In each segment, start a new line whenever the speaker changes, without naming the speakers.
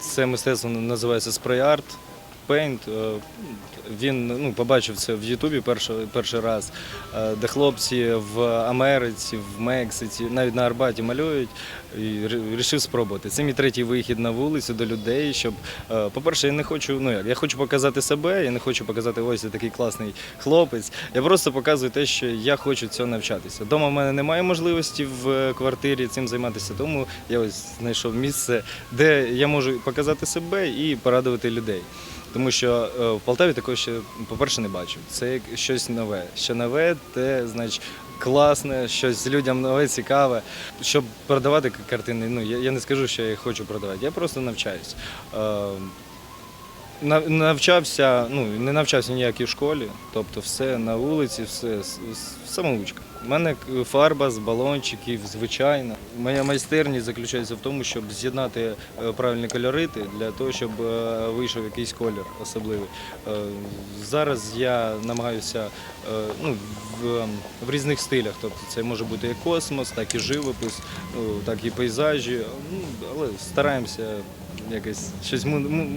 Це мистецтво називається спрей-арт. Paint. Е, Він ну, побачив це в Ютубі перший, перший раз, е, де хлопці в Америці, в Мексиці, навіть на Арбаті малюють і вирішив спробувати. Це мій третій вихід на вулицю до людей, щоб, е, по-перше, я не хочу, ну як, я хочу показати себе, я не хочу показати, ось я такий класний хлопець. Я просто показую те, що я хочу цього навчатися. Дома в мене немає можливості в квартирі цим займатися, тому я ось знайшов місце, де я можу показати себе і порадувати людей. Тому що е, в Полтаві такого ще, по-перше, не бачив. Це щось нове. Що нове, те, значить, класне, щось людям нове, цікаве. Щоб продавати картини, ну я, не скажу, що я їх хочу продавати. Я просто навчаюсь. Навчався, ну не навчався ніякій в школі, тобто все на вулиці, все самоучка. У мене фарба з балончиків, звичайно. Моя майстерність заключається в тому, щоб з'єднати е, правильні кольорити для того, щоб е, вийшов якийсь колір особливий. Е, Зараз я намагаюся ну, в, в різних стилях. Тобто це може бути як космос, так і живопис, так і пейзажі. Але стараємося якось щось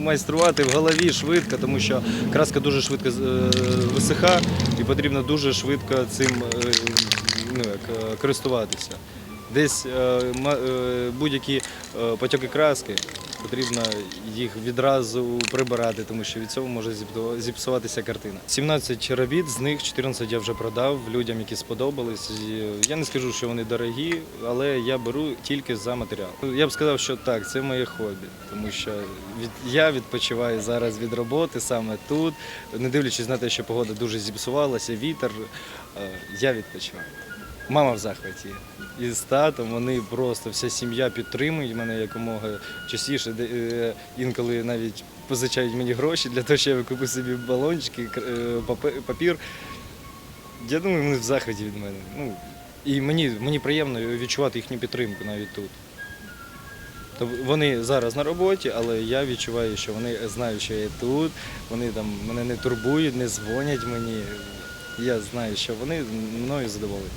майструвати в голові швидко, тому що краска дуже швидко е, висиха і потрібно дуже швидко цим е, ну, як, е, користуватися. Десь будь-які потоки краски потрібно їх відразу прибирати, тому що від цього може зіпсуватися картина. 17 робіт, з них 14 я вже продав людям, які сподобались. Я не скажу, що вони дорогі, але я беру тільки за матеріал. Я б сказав, що так, це моє хобі, тому що від, я відпочиваю зараз від роботи саме тут, не дивлячись на те, що погода дуже зіпсувалася, вітер. е, Я відпочиваю. Мама в захваті. І з татом вони просто вся сім'я підтримують мене якомога частіше. Е, Інколи навіть позичають мені гроші для того, щоб я купив собі балончики, е, папір. Я думаю, вони в захваті від мене. Ну, і мені, мені приємно відчувати їхню підтримку навіть тут. Тобто вони зараз на роботі, але я відчуваю, що вони знають, що я тут, вони там мене не турбують, не дзвонять мені. Я знаю, що вони мною задоволені.